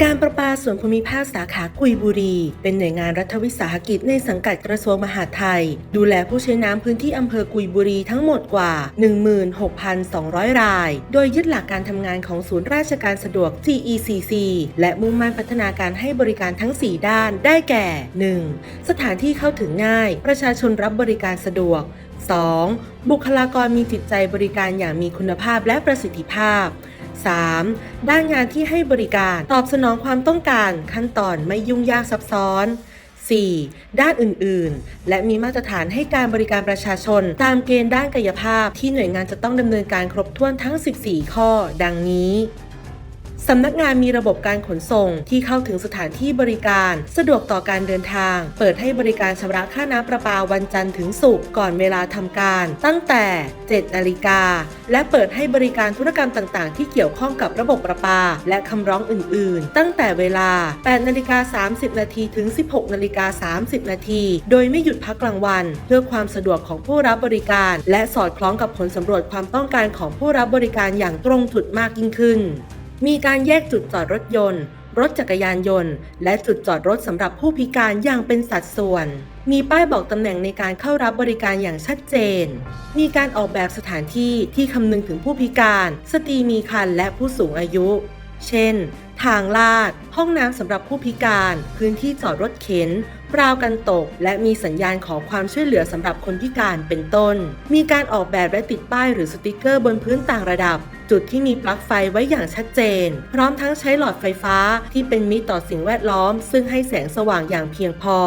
การประปาส่วนภูมิภาคสาขากุยบุรี เป็นหน่วยงานรัฐวิสาหกิจในสังกัดกระทรวงมหาดไทย ดูแลผู้ใช้น้ำพื้นที่อำเภอกุยบุรีทั้งหมดกว่า 16,200 ราย โดยยึดหลักการทำงานของศูนย์ราชการสะดวก GECC และมุ่งมั่นพัฒนาการให้บริการทั้ง 4 ด้านได้แก่ 1. สถานที่เข้าถึงง่าย ประชาชนรับบริการสะดวก 2. บุคลากรมีจิตใจบริการอย่างมีคุณภาพและประสิทธิภาพ 3. ด้านงานที่ให้บริการตอบสนองความต้องการขั้นตอนไม่ยุ่งยากซับซ้อน 4. ด้านอื่นๆ และมีมาตรฐานให้การบริการประชาชน ตามเกณฑ์ด้านกายภาพที่หน่วยงานจะต้องดำเนินการครบถ้วนทั้ง 14 ข้อ ดังนี้ สำนักงานมีระบบการขนส่งที่เข้าถึงสถานที่บริการ สะดวกต่อการเดินทาง เปิดให้บริการชำระค่าน้ำประปาวันจันทร์ถึงศุกร์ก่อนเวลาทำการ ตั้งแต่ 7 นาฬิกา และเปิดให้บริการธุรกรรมต่างๆ ที่เกี่ยวข้องกับระบบประปา และคำร้องอื่น ๆ ตั้งแต่เวลา 8 นาฬิกา 30 นาทีถึง 16 นาฬิกา 30 นาที โดยไม่หยุดพักกลางวัน เพื่อความสะดวกของผู้รับบริการ และสอดคล้องกับผลสำรวจความต้องการของผู้รับบริการอย่างตรงจุดมากยิ่งขึ้น มีการแยกจุดจอดรถยนต์ รถจักรยานยนต์ และจุดจอดรถสำหรับผู้พิการอย่างเป็นสัดส่วน มีป้ายบอกตำแหน่งในการเข้ารับบริการอย่างชัดเจน มีการออกแบบสถานที่ที่คำนึงถึงผู้พิการ สตรีมีครรภ์และผู้สูงอายุ เช่น ทางลาด ห้องน้ำสำหรับผู้พิการ พื้นที่จอดรถเข็นราวกันตก และมีสัญญาณขอความช่วยเหลือสำหรับคนพิการเป็นต้น มีการออกแบบและติดป้ายหรือสติกเกอร์บนพื้นต่างระดับ จุดที่มีปลั๊กไฟไว้อย่างชัดเจน พร้อมทั้งใช้หลอดไฟฟ้าที่เป็นมิตรต่อสิ่งแวดล้อม ซึ่งให้แสงสว่างอย่างเพียงพอ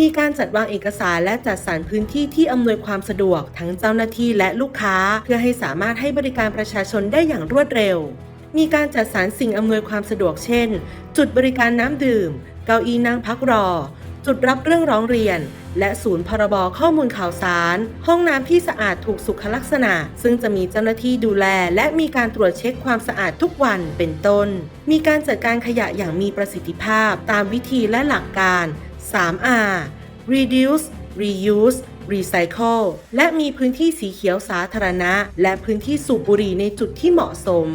มีการจัดวางเอกสารและจัดสรรพื้นที่ที่อำนวยความสะดวกทั้งเจ้าหน้าที่และลูกค้า เพื่อให้สามารถให้บริการประชาชนได้อย่างรวดเร็ว มีการจัดสรรสิ่งอำนวยความสะดวกเช่น จุดบริการน้ำดื่ม เก้าอี้นั่งพักรอ จุดรับเรื่องร้องเรียน และศูนย์พรบข้อมูลข่าวสาร ห้องน้ำที่สะอาดถูกสุขลักษณะ ซึ่งจะมีเจ้าหน้าที่ดูแล และมีการตรวจเช็คความสะอาดทุกวันเป็นต้น มีการจัดการขยะอย่างมีประสิทธิภาพ ตามวิธีและหลักการ 3R reduce reuse recycle และมีพื้นที่สีเขียวสาธารณะ และพื้นที่สูบบุหรี่ในจุดที่เหมาะสม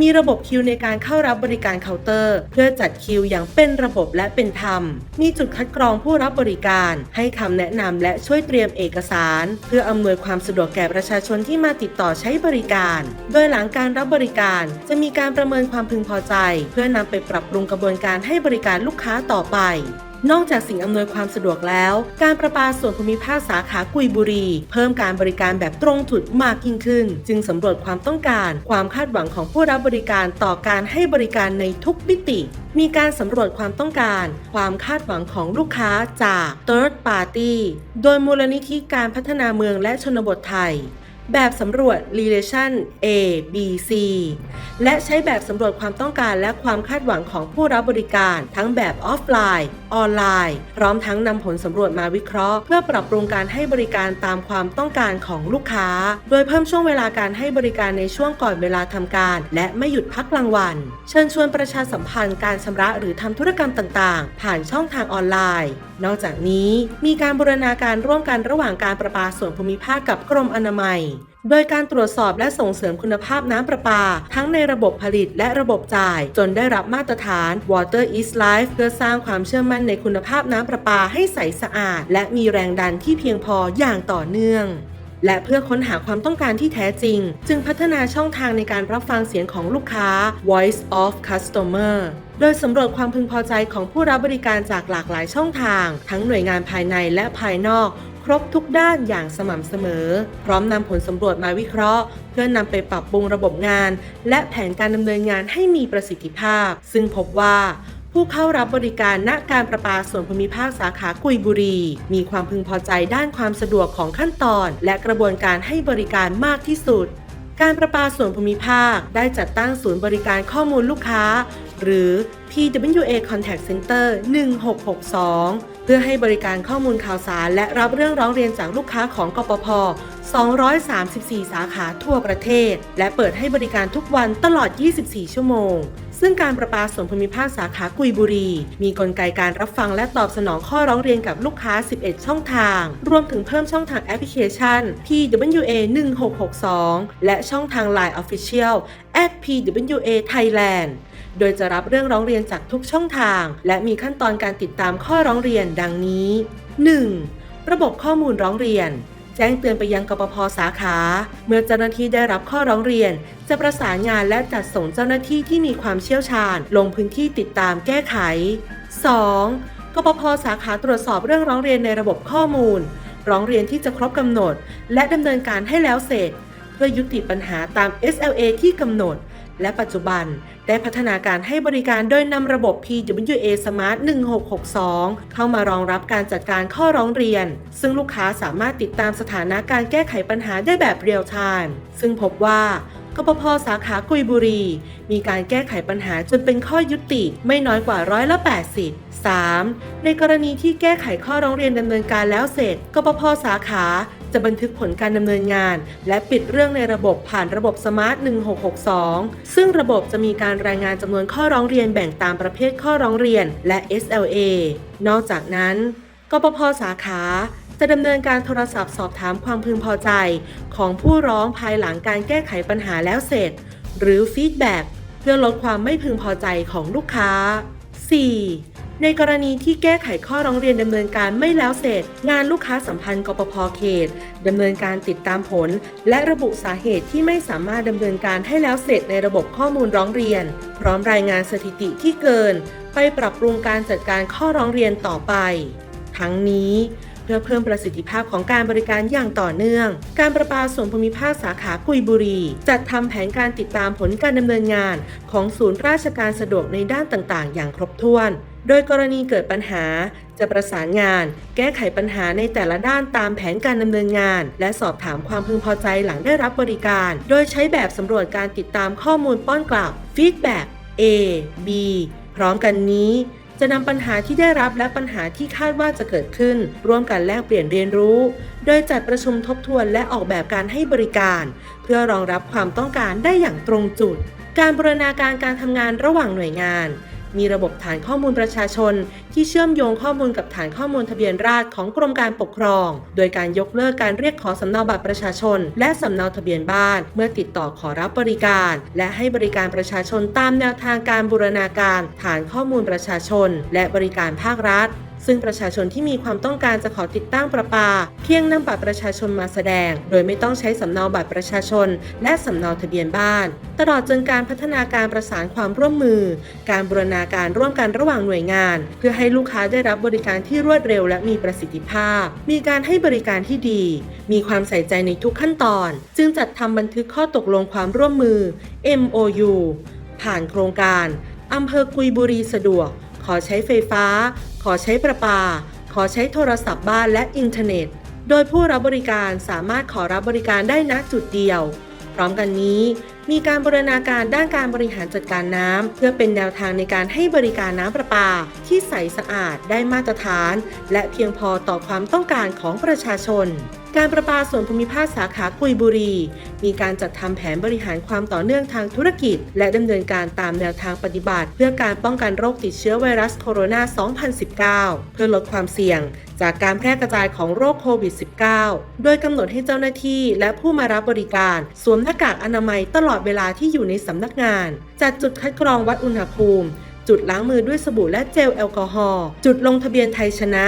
มีระบบคิวในการเข้ารับบริการเคาน์เตอร์ เพื่อจัดคิวอย่างเป็นระบบและเป็นธรรม มีจุดคัดกรองผู้รับบริการ ให้คำแนะนำและช่วยเตรียมเอกสาร เพื่ออำนวยความสะดวกแก่ประชาชนที่มาติดต่อใช้บริการ โดยหลังการรับบริการจะมีการประเมินความพึงพอใจ เพื่อนำไปปรับปรุงกระบวนการให้บริการลูกค้าต่อไป นอกจากสิ่งอำนวยความสะดวกแล้ว การประปาส่วนภูมิภาคสาขากุยบุรี เพิ่มการบริการแบบตรงจุดมากยิ่งขึ้น จึงสำรวจความต้องการ ความคาดหวังของผู้รับบริการต่อการให้บริการในทุกมิติ มีการสำรวจความต้องการ ความคาดหวังของลูกค้าจาก Third Party โดยมูลนิธิการพัฒนาเมืองและชนบทไทย แบบสำรวจ Relation A B C และใช้แบบสำรวจความต้องการและความคาดหวังของผู้รับบริการ ทั้งแบบออฟไลน์ ออนไลน์ พร้อมทั้งนำผลสำรวจมาวิเคราะห์ เพื่อปรับปรุงการให้บริการตามความต้องการของลูกค้า โดยเพิ่มช่วงเวลาการให้บริการในช่วงก่อนเวลาทำการ และไม่หยุดพักกลางวัน เชิญชวนประชาสัมพันธ์การชำระหรือทำธุรกรรมต่างๆ ผ่านช่องทางออนไลน์ นอกจากนี้มีการบูรณาการร่วมกันระหว่างการประปาส่วนภูมิภาคกับกรมอนามัย โดยการตรวจสอบและส่งเสริมคุณภาพน้ำประปา ทั้งในระบบผลิตและระบบจ่าย จนได้รับมาตรฐาน Water is Life เพื่อสร้างความเชื่อมั่นในคุณภาพน้ำประปาให้ใสสะอาด และมีแรงดันที่เพียงพออย่างต่อเนื่องและเพื่อค้นหาความต้องการที่แท้จริง จึงพัฒนาช่องทางในการรับฟังเสียงของลูกค้า Voice of Customer โดยสำรวจความพึงพอใจของผู้รับบริการจากหลากหลายช่องทาง ทั้งหน่วยงานภายในและภายนอก ครบทุกด้านอย่างสม่ำเสมอ พร้อมนำผลสำรวจมาวิเคราะห์ เพื่อนำไปปรับปรุงระบบงาน และแผนการดำเนินงานให้มีประสิทธิภาพ ซึ่งพบว่าผู้เข้ารับบริการณการประปาส่วนภูมิภาคสาขากุยบุรี มีความพึงพอใจด้านความสะดวกของขั้นตอน และกระบวนการให้บริการมากที่สุด การประปาส่วนภูมิภาคได้จัดตั้งศูนย์บริการข้อมูลลูกค้า หรือ PWA Contact Center 1662 เพื่อให้บริการข้อมูลข่าวสาร และรับเรื่องร้องเรียนจากลูกค้าของกปพ 234 สาขาทั่วประเทศ และเปิดให้บริการทุกวันตลอด 24 ชั่วโมง ซึ่งการประปาส่วนภูมิภาคสาขากุยบุรี มีกลไกการรับฟังและตอบสนองข้อร้องเรียนกับลูกค้า 11 ช่องทาง รวมถึงเพิ่มช่องทางแอปพลิเคชัน PWA 1662 และช่องทาง Line Official at PWA Thailand โดยจะรับเรื่องร้องเรียนจากทุกช่องทาง และมีขั้นตอนการติดตามข้อร้องเรียนดังนี้ 1. ระบบข้อมูลร้องเรียน แจ้งเตือนไปยังกปพสาขา เมื่อเจ้าหน้าที่ได้รับข้อร้องเรียน จะประสานงานและจัดส่งเจ้าหน้าที่ที่มีความเชี่ยวชาญ ลงพื้นที่ติดตามแก้ไข 2. กปพสาขาตรวจสอบเรื่องร้องเรียนในระบบข้อมูล ร้องเรียนที่จะครบกำหนด และดำเนินการให้แล้วเสร็จ เพื่อยุติปัญหาตาม SLA ที่กำหนด และปัจจุบันได้พัฒนาการให้บริการโดยนำระบบ PWA Smart 1662 เข้ามารองรับการจัดการข้อร้องเรียน ซึ่งลูกค้าสามารถติดตามสถานะการแก้ไขปัญหาได้แบบเรียลไทม์ซึ่งพบว่ากปพสาขากุยบุรี มีการแก้ไขปัญหาจนเป็นข้อยุติไม่น้อยกว่าร้อยละ 80 3. ในกรณีที่แก้ไขข้อร้องเรียนดำเนินการแล้วเสร็จ กปพสาขา จะบันทึกผลการดำเนินงาน และปิดเรื่องในระบบผ่านระบบสมาร์ท 1662 ซึ่งระบบจะมีการรายงานจำนวนข้อร้องเรียนแบ่งตามประเภทข้อร้องเรียนและ SLA นอกจากนั้นกปพสาขาจะดำเนินการโทรศัพท์สอบถามความพึงพอใจ ของผู้ร้องภายหลังการแก้ไขปัญหาแล้วเสร็จ หรือฟีดแบ็กเพื่อลดความไม่พึงพอใจของลูกค้า 4. ในกรณีที่แก้ไขข้อร้องเรียนดำเนินการไม่แล้วเสร็จ งานลูกค้าสัมพันธ์กปพเขตดำเนินการติดตามผล และระบุสาเหตุที่ไม่สามารถดำเนินการให้แล้วเสร็จในระบบข้อมูลร้องเรียน พร้อมรายงานสถิติที่เกิน ไปปรับปรุงการจัดการข้อร้องเรียนต่อไป ทั้งนี้เพื่อเพิ่มประสิทธิภาพของการบริการอย่างต่อเนื่อง การประปาส่วนภูมิภาคสาขากุยบุรี จัดทำแผนการติดตามผลการดำเนินงาน ของศูนย์ราชการสะดวกในด้านต่างๆ อย่างครบถ้วน โดยกรณีเกิดปัญหาจะประสานงาน แก้ไขปัญหาในแต่ละด้านตามแผนการดำเนินงาน และสอบถามความพึงพอใจหลังได้รับบริการ โดยใช้แบบสำรวจการติดตามข้อมูลป้อนกลับ Feedback A B พร้อมกันนี้จะนำปัญหาที่ได้รับและปัญหาที่คาดว่าจะเกิดขึ้น ร่วมกันแลกเปลี่ยนเรียนรู้ โดยจัดประชุมทบทวนและออกแบบการให้บริการ เพื่อรองรับความต้องการได้อย่างตรงจุด การบูรณาการการทำงานระหว่างหน่วยงาน มีระบบฐานข้อมูลประชาชน ที่เชื่อมโยงข้อมูลกับฐานข้อมูลทะเบียนราษฎรของกรมการปกครอง โดยการยกเลิกการเรียกขอสำเนาบัตรประชาชน และสำเนาทะเบียนบ้าน เมื่อติดต่อขอรับบริการ และให้บริการประชาชนตามแนวทางการบูรณาการ ฐานข้อมูลประชาชน และบริการภาครัฐ ซึ่งประชาชนที่มีความต้องการจะขอติดตั้งประปา เพียงนำบัตรประชาชนมาแสดง โดยไม่ต้องใช้สำเนาบัตรประชาชน และสำเนาทะเบียนบ้าน ตลอดจนการพัฒนาการประสานความร่วมมือ การบูรณาการร่วมกันระหว่างหน่วยงาน เพื่อให้ลูกค้าได้รับบริการที่รวดเร็วและมีประสิทธิภาพ มีการให้บริการที่ดี มีความใส่ใจในทุกขั้นตอน จึงจัดทำบันทึกข้อตกลงความร่วมมือ MOU ผ่านโครงการอำเภอกุยบุรีสะดวก ขอใช้ไฟฟ้า อใช้ประปา ขอใช้โทรศัพท์บ้านและอินเทอร์เน็ต โดยผู้รับบริการสามารถขอรับบริการได้ณจุดเดียว พร้อมกันนี้ มีการบูรณาการด้านการบริหารจัดการน้ำเพื่อเป็นแนวทางในการให้บริการน้ำประปา ที่ใสสะอาดได้มาตรฐาน และเพียงพอต่อความต้องการของประชาชน การประปาส่วนภูมิภาคสาขากุยบุรี มีการจัดทำแผนบริหารความต่อเนื่องทางธุรกิจ และดำเนินการตามแนวทางปฏิบัติ เพื่อการป้องกันโรคติดเชื้อไวรัสโคโรนา 2019 เพื่อลดความเสี่ยง จากการแพร่กระจายของโรคโควิด -19 โดยกำหนดให้เจ้าหน้าที่และผู้มารับบริการสวมหน้ากากอนามัยตลอดเวลาที่อยู่ในสำนักงาน จัดจุดคัดกรองวัดอุณหภูมิ จุดล้างมือด้วยสบู่และเจลแอลกอฮอล์ จุดลงทะเบียนไทยชนะ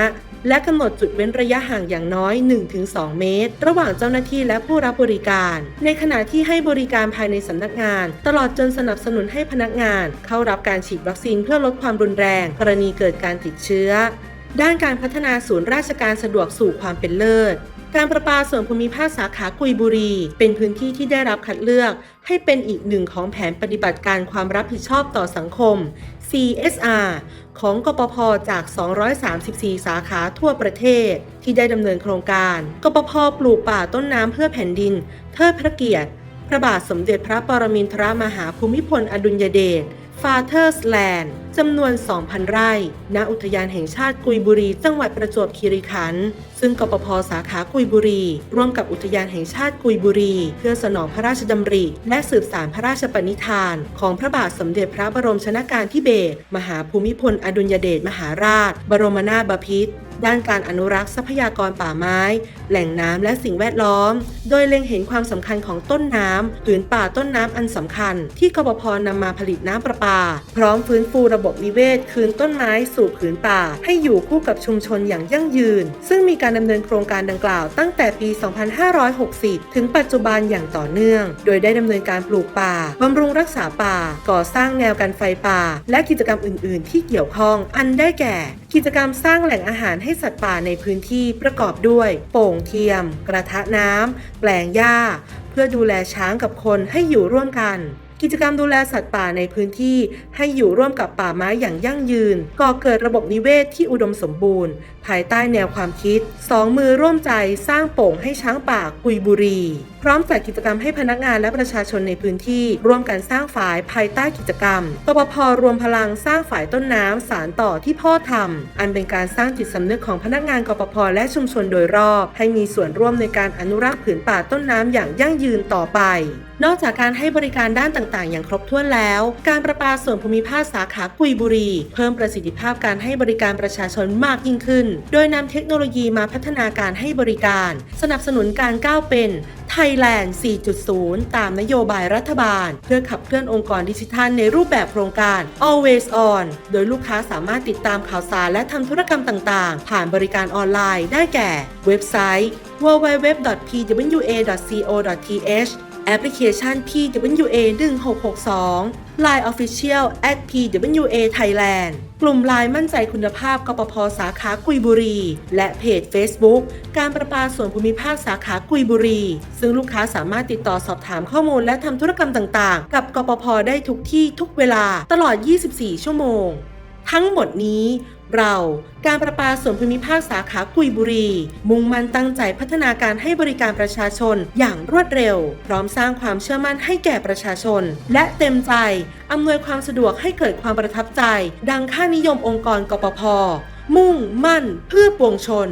และกำหนดจุดเว้นระยะห่างอย่างน้อย 1-2 เมตร ระหว่างเจ้าหน้าที่และผู้รับบริการ ในขณะที่ให้บริการภายในสำนักงาน ตลอดจนสนับสนุนให้พนักงาน เข้ารับการฉีดวัคซีนเพื่อลดความรุนแรง กรณีเกิดการติดเชื้อ ด้านการพัฒนาศูนย์ราชการสะดวกสู่ความเป็นเลิศการประปาส่วนภูมิภาคสาขากุยบุรี เป็นพื้นที่ที่ได้รับคัดเลือก ให้เป็นอีกหนึ่งของแผนปฏิบัติการความรับผิดชอบต่อสังคม CSR ของกปพจาก 234 สาขาทั่วประเทศ ที่ได้ดำเนินโครงการ กปพปลูกป่าต้นน้ำเพื่อแผ่นดิน เทิดพระเกียรติ พระบาทสมเด็จพระปรมินทรมหาภูมิพลอดุลยเดช Father's Land จำนวน 2,000 ไร่ ณ อุทยานแห่งชาติกุยบุรี จังหวัดประจวบคีรีขันธ์ ซึ่งกปพสาขากุยบุรี ร่วมกับอุทยานแห่งชาติกุยบุรี เพื่อสนองพระราชดำริ และสืบสารพระราชปณิธาน ของพระบาทสมเด็จพระบรมชนากาธิเบศร มหาภูมิพลอดุลยเดชมหาราช บรมนาถบพิตร ด้านการอนุรักษ์ทรัพยากรป่าไม้ แหล่งน้ำและสิ่งแวดล้อม โดยเล็งเห็นความสำคัญของต้นน้ำผืนป่าต้นน้ำอันสำคัญ ที่กบพนำมาผลิตน้ำประปา พร้อมฟื้นฟูระบบนิเวศ คืนต้นไม้สู่ผืนป่า ให้อยู่คู่กับชุมชนอย่างยั่งยืน ซึ่งมีการดำเนินโครงการดังกล่าวตั้งแต่ปี 2560 ถึงปัจจุบันอย่างต่อเนื่อง โดยได้ดำเนินการปลูกป่าบำรุงรักษาป่า ก่อสร้างแนวกันไฟป่า และกิจกรรมอื่น ๆ ที่เกี่ยวข้อง อันได้แก่ กิจกรรมสร้างแหล่งอาหารให้ให้สัตว์ป่าในพื้นที่ประกอบด้วย โป่งเทียม กระทะน้ำ แปลงหญ้า เพื่อดูแลช้างกับคนให้อยู่ร่วมกันกิจกรรมดูแลสัตว์ป่าในพื้นที่ให้อยู่ร่วมกับป่าไม้อย่างยั่งยืน ก่อเกิดระบบนิเวศที่อุดมสมบูรณ์ภายใต้แนวความคิดสองมือร่วมใจสร้างโป่งให้ช้างป่ากุยบุรี พร้อมจัดกิจกรรมให้พนักงานและประชาชนในพื้นที่ ร่วมกันสร้างฝายภายใต้กิจกรรมปปพรวมพลังสร้างฝายต้นน้ำสารต่อที่พ่อทำอันเป็นการสร้างจิตสำนึกของพนักงานกปพและชุมชนโดยรอบ ให้มีส่วนร่วมในการอนุรักษ์ผืนป่าต้นน้ำอย่างยั่งยืนต่อไปนอกจากการให้บริการด้านต่างๆ อย่างครบถ้วนแล้ว การประปาส่วนภูมิภาคสาขากุยบุรี เพิ่มประสิทธิภาพการให้บริการประชาชนมากยิ่งขึ้นโดยนำเทคโนโลยีมาพัฒนาการให้บริการ สนับสนุนการก้าวเป็น Thailand 4.0 ตามนโยบายรัฐบาล เพื่อขับเคลื่อนองค์กรดิจิทัลในรูปแบบโครงการ Always On โดยลูกค้าสามารถติดตามข่าวสารและทำธุรกรรมต่างๆ ผ่านบริการออนไลน์ได้แก่ เว็บไซต์ www.pwa.co.th แอปพลิเคชัน PWA 1662 Line Official at PWA Thailand กลุ่มไลน์มั่นใจคุณภาพกปพสาขากุยบุรี และเพจ Facebook การประปาส่วนภูมิภาคสาขากุยบุรี ซึ่งลูกค้าสามารถติดต่อสอบถามข้อมูลและทำธุรกรรมต่างๆ กับกปพได้ทุกที่ทุกเวลาตลอด 24 ชั่วโมง ทั้งหมดนี้ เราการประปาส่วนภูมิภาคสาขากุยบุรี มุ่งมั่นตั้งใจพัฒนาการให้บริการประชาชนอย่างรวดเร็ว พร้อมสร้างความเชื่อมั่นให้แก่ประชาชน และเต็มใจ อำนวยความสะดวกให้เกิดความประทับใจ ดังค่านิยมองค์กรกปพมุ่งมั่นเพื่อปวงชน